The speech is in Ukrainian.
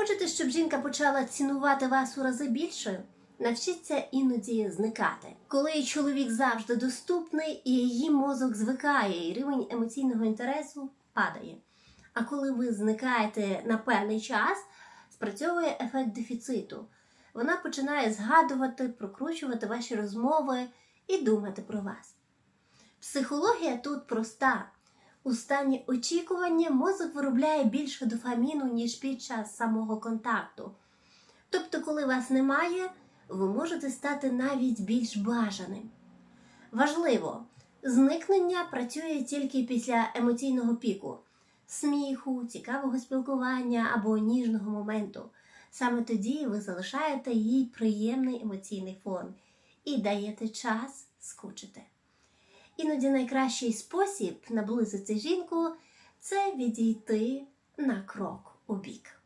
Хочете, щоб жінка почала цінувати вас у рази більше? Навчіться іноді зникати. Коли чоловік завжди доступний, і її мозок звикає, і рівень емоційного інтересу падає. А коли ви зникаєте на певний час, спрацьовує ефект дефіциту. Вона починає згадувати, прокручувати ваші розмови і думати про вас. Психологія тут проста. У стані очікування мозок виробляє більше дофаміну, ніж під час самого контакту. Тобто, коли вас немає, ви можете стати навіть більш бажаним. Важливо, зникнення працює тільки після емоційного піку, сміху, цікавого спілкування або ніжного моменту. Саме тоді ви залишаєте їй приємний емоційний фон і даєте час скучити. Іноді найкращий спосіб наблизити жінку це відійти на крок у бік.